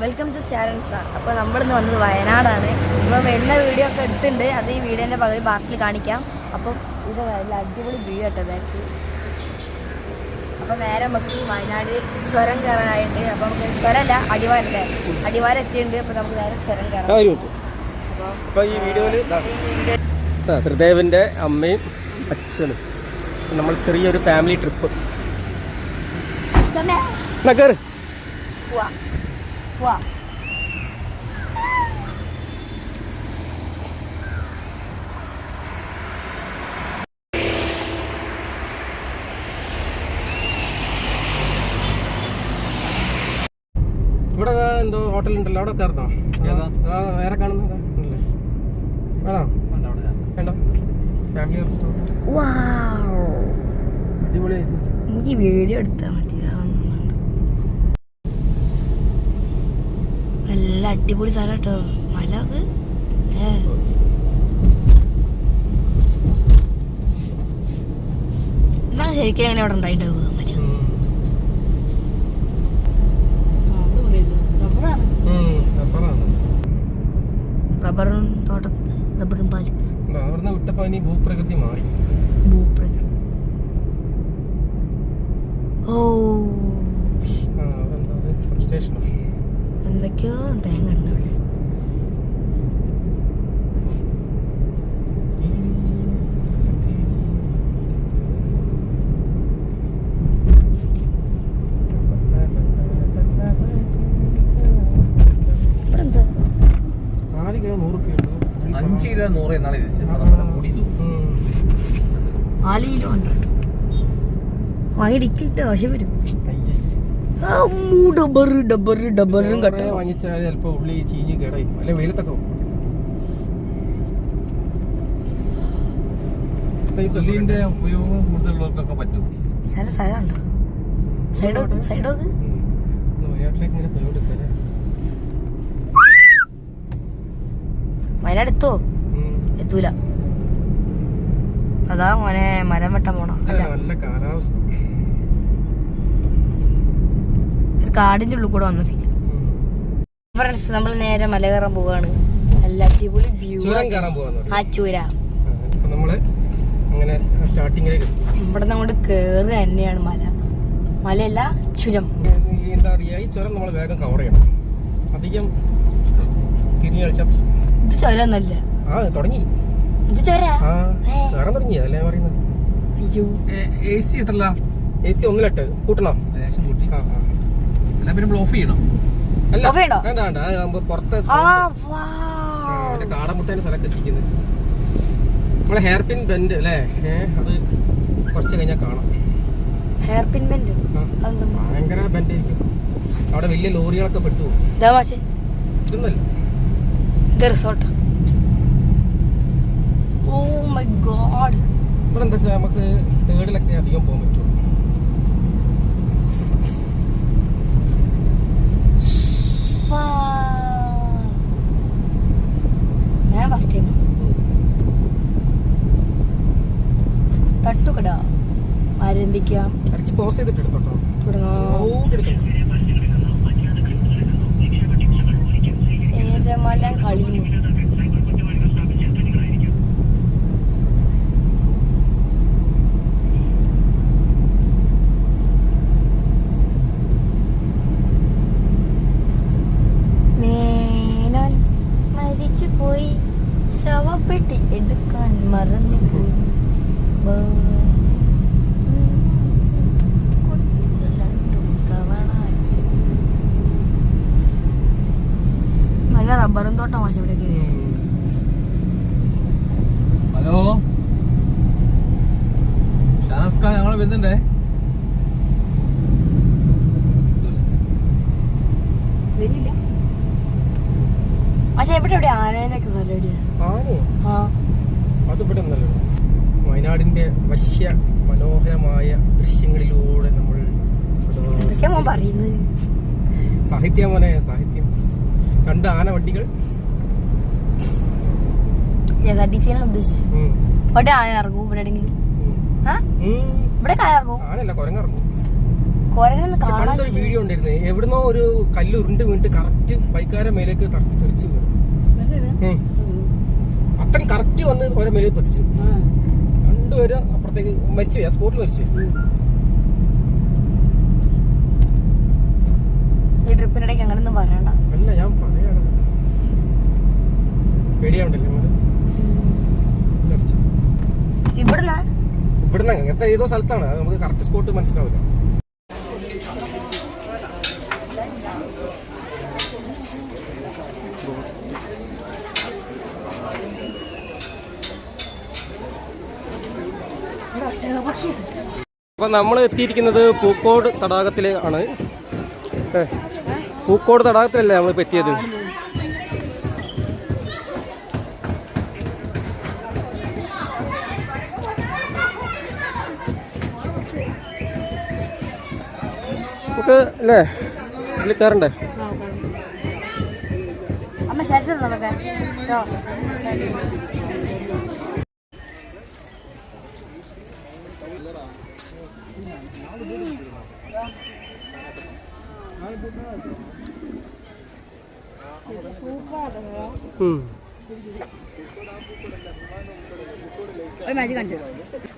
Welcome to സ്റ്റാരൻസ് അപ്പോൾ നമ്മളിന്ന് വന്നത് വയനാടാണ്. ഇപ്പോൾ വരുന്ന വീഡിയോ ഒക്കെ എടുത്തിട്ടുണ്ട്. അത് ഈ വീഡിയോന്റെ പകുതി ബാക്കിൽ കാണിക്കാം. അപ്പം ഇത് നല്ല അടിപൊളി വ്യൂ കേട്ടോ ബാക്ക് അപ്പോൾ നേരെ നമുക്ക് വയനാട് ചുരം കയറാനായിട്ട് അപ്പോൾ നമുക്ക് ചുരമല്ല അടിവാരല്ലേ അടിവാരം എത്തിയിട്ടുണ്ട്. അപ്പോൾ നമുക്ക് നേരെ ചുരം കയറാം. ഹൃദേവിന്റെ അപ്പോൾ അപ്പോൾ ഈ വീഡിയോയിൽ ത്രിദേവിന്റെ അമ്മയും അച്ഛനും. നമ്മൾ ചെറിയൊരു ഫാമിലി ട്രിപ്പ് കയറി പോവാ. പോവാ ഇവിടെ എന്തോ ഹോട്ടൽ ഉണ്ടല്ലോ അവിടെ കയറണോ? വേറെ കാണുന്നതാ വേണോ വേണ്ട ഫാമിലി റെസ്റ്റോറന്റ് അടിപൊളിയായിരുന്നു. എനിക്ക് വീഡിയോ എടുത്താൽ മതി അടിപൊളി സ്ഥലം കേട്ടോ മല. എന്നാ ശരിക്കും അങ്ങനെ അവിടെ ഉണ്ടായിട്ടുണ്ടാവുക? മല. റബ്ബറും തോട്ടത്തിൽ റബ്ബറും പാലും? അവിടുന്ന് വിട്ടപ്പോ ഇനി ഭൂപ്രകൃതി മാറി. ഭൂപ്രകൃതി. ഓ. ആ അവിടെ എന്താ സബ് സ്റ്റേഷനോ എന്തൊക്കെയോ തേങ്ങ ഉണ്ട് അവിടെ അഞ്ച് കിലോ നൂറ് എന്നാണ് കിലോ ഉണ്ട്. വായിടിക്കിട്ട് വശം ആവശ്യം വരും. ഡബ്ബറും കട്ടോ വാങ്ങിച്ചാൽ ഉള്ളി ചീഞ്ഞ് കേടായി. അല്ലെ വെയിലത്തൊക്കെ ഉപയോഗം കൂടുതലുള്ളവർക്കൊക്കെ പറ്റും. ചില സ്ഥലമുണ്ട്. സൈഡ് വയനാട് എത്തോ? എത്തൂല. അതാ മോനെ മരം വെട്ടാൻ പോണോ. നല്ല കാലാവസ്ഥ ഒരു കാടിന്റെ ഉള്ളിൽ കൂടെ വന്ന ഫീൽ ഫ്രണ്ട്സ് നമ്മൾ നേരെ മല കയറാൻ പോവാണ്. നല്ല അടിപൊളി വ്യൂ ആ ചൂര. നമ്മൾ അങ്ങനെ സ്റ്റാർട്ടിങ്ങിലേക്ക് ഇവിടെ അങ്ങോട്ട് കേറുക തന്നെയാണ് മല. മലയല്ല ചുരം. എന്താ പറയാ ഈ ചുരം നമ്മൾ വേഗം കവർ ചെയ്യണം. അധികം തിരിഞ്ഞു കളിച്ച ഇത് ചുരമൊന്നല്ല ആ തുടങ്ങി. ഇത് ചുര. ആ കയറാൻ തുടങ്ങി. അല്ലേ പറയുന്നത്? അയ്യോ. എ സി എത്രല്ല എ സി ഒന്നിലിട്ട്. കൂട്ടണം? ആ ആ. എന്നാ പിന്നെ ചെയ്യണം? അല്ല Off ചെയ്യണോ? വേണ്ട വേണ്ട. അത് ആകുമ്പോ പുറത്തെ ആ കാടമുട്ടേന്റെ സ്ഥലമൊക്കെ എത്തിക്കുന്നത്. നമ്മളെ ഹെയർ പിൻ ബെൻഡ് അല്ലേ? അത് കുറച്ച് കഴിഞ്ഞാൽ കാണാം. ഹെയർ പിൻ ബെൻഡ് ആ. അതെന്താ? ഭയങ്കര ബെൻഡ് ആയിരിക്കും. അവിടെ വലിയ ലോറികളൊക്കെ പെട്ടു ഇത് റിസോർട്ടാ ഓ മൈ ഗോഡ് ഇവിടെ എന്താ വെച്ചാൽ നമുക്ക് തേർഡിലൊക്കെ അധികം പോകാൻ പറ്റുള്ളൂ ഞാൻ ഫസ്റ്റ് ടൈം തട്ടുകട ഇടയ്ക്ക് പോസ് ചെയ്തിട്ട് എടുത്തോട്ടോ ഏരമല കളിമു പോയി. ശവപ്പെട്ടി എടുക്കാൻ മറന്നു പോയി റബ്ബറും തോട്ടം മാഷ ഇവിടേക്ക് ഹലോ? ഷാനസ്ക ഞങ്ങൾ വരുന്നുണ്ടേ? വരില്ല. പക്ഷെ ആനേനൊക്കെ അത് ഇവിടെ ഒന്നല്ലോ വയനാടിന്റെ വശ്യ മനോഹരമായ ദൃശ്യങ്ങളിലൂടെ നമ്മൾ എന്തൊക്കെയാ മോൻ പറയുന്നത്? സാഹിത്യം മോനെ സാഹിത്യം രണ്ട് ആന വണ്ടികൾ. ഇവിടെ ആന ഇറങ്ങും ഇവിടെ എവിടെയെങ്കിലും? ആ? ഇവിടെ ആന ഇറങ്ങും ആനല്ല കുരങ്ങിറങ്ങും കുരങ്ങൊന്നും കാണാൻ പണ്ടൊരു വീഡിയോ ഉണ്ടായിരുന്നേ എവിടുന്നോ ഒരു കല്ല് ഉരുണ്ട് വീണിട്ട് കറക്റ്റ് ബൈക്കാരെ മേലേക്ക് തറച്ച് തെറിച്ച് വീണു. അത്രയും കറക്റ്റ് വന്ന് ഓരോ മേലേ പതിച്ചു രണ്ടുപേരും അപ്പുറത്തേക്ക് മരിച്ചു പോയി ആ സ്പോട്ടിൽ മരിച്ചു പോയി. ഈ ട്രിപ്പിനിടയ്ക്ക് അങ്ങനൊന്നും പറയണ്ട. അല്ല ഞാൻ പേടിയാവണ്ടല്ലേ. ഇവിടുന്ന്? ഇവിടുന്ന് അങ്ങനത്തെ ഏതോ സ്ഥലത്താണ്. നമുക്ക് കറക്റ്റ് സ്പോട്ട് മനസ്സിലാവില്ല. അപ്പൊ നമ്മൾ എത്തിയിരിക്കുന്നത് പൂക്കോട് തടാകത്തിലാണ് പൂക്കോട് തടാകത്തിലല്ലേ നമ്മൾ എത്തിയത്? നമുക്ക് അല്ലേ? ഇതിൽ കയറണ്ടേ?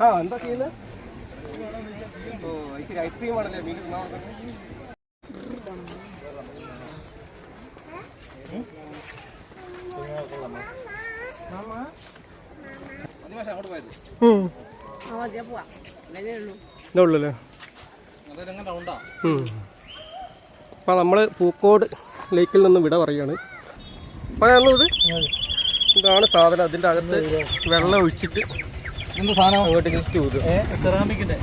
ആ എന്താ ചെയ്യുന്നത് തിന്നാൻ കൊടുക്കുന്നത്? അങ്ങോട്ട് പോയത് ഇതേ. അപ്പൊ നമ്മൾ പൂക്കോട് ലേക്കിൽ നിന്ന് വിട പറയാണ് പറയാനുള്ളത് ഇതാണ് സാധനം അതിന്റെ അകത്ത് വെള്ളം ഒഴിച്ചിട്ട് എന്ത് സാധനം? അങ്ങോട്ട് ജസ്റ്റ് ഊതുക സെറാമിക്കിന്റെ.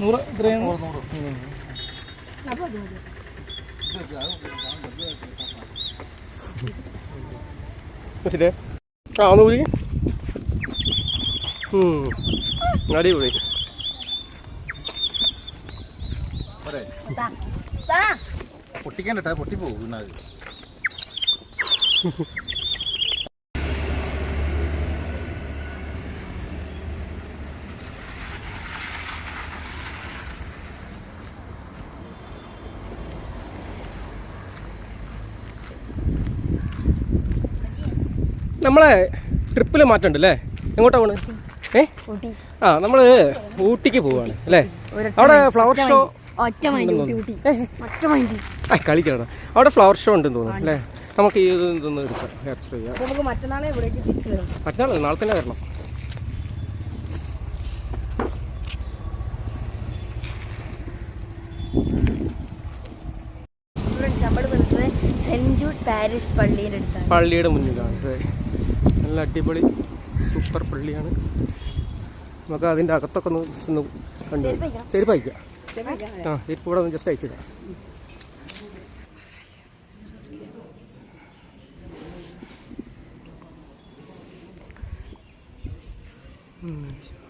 നൂറ് ഇത്രയും നൂറ് ശരി ആ ഒന്ന് ഊതി. അടിപൊളി. താ. നമ്മളെ ട്രിപ്പിൽ മാറ്റമുണ്ട് അല്ലേ എങ്ങോട്ടാ പോണ്? ഏ. ആ നമ്മൾ ഊട്ടിക്ക് പോവാണ് അല്ലേ? അവിടെ ഫ്ലവർ ഷോ കളിക്കണം. അവിടെ ഫ്ലവർ ഷോ ഉണ്ടെന്ന് തോന്നുന്നു അല്ലേ? നമുക്ക് ഈ ഇത് ഇതൊന്ന് എടുക്കാം. ക്യാപ്ചർ ചെയ്യാം. നമുക്ക് മറ്റന്നാളെ ഇവിടേക്ക് തിരിച്ചു വരും. മറ്റന്നാൾ നാളെ തന്നെ വരണം. നമ്മൾ വന്നത് സെന്റ് ജൂഡ് പാരിഷ് പള്ളിയുടെ അടുത്താണ്. പള്ളിയുടെ മുന്നിലാണ്. നല്ല അടിപൊളി സൂപ്പർ പള്ളിയാണ്. നമുക്ക് അതിന്റെ അകത്തൊക്കെ ഒന്ന് കണ്ടു ഒന്ന് കണ്ടു. ചെരുപ്പ് ഇവിടെ ചെരുപ്പ് ജസ്റ്റ് ആ ചെരുപ്പ് കൂടെ ഒന്ന് ജസ്റ്റ് അയച്ചിടാം ഉം.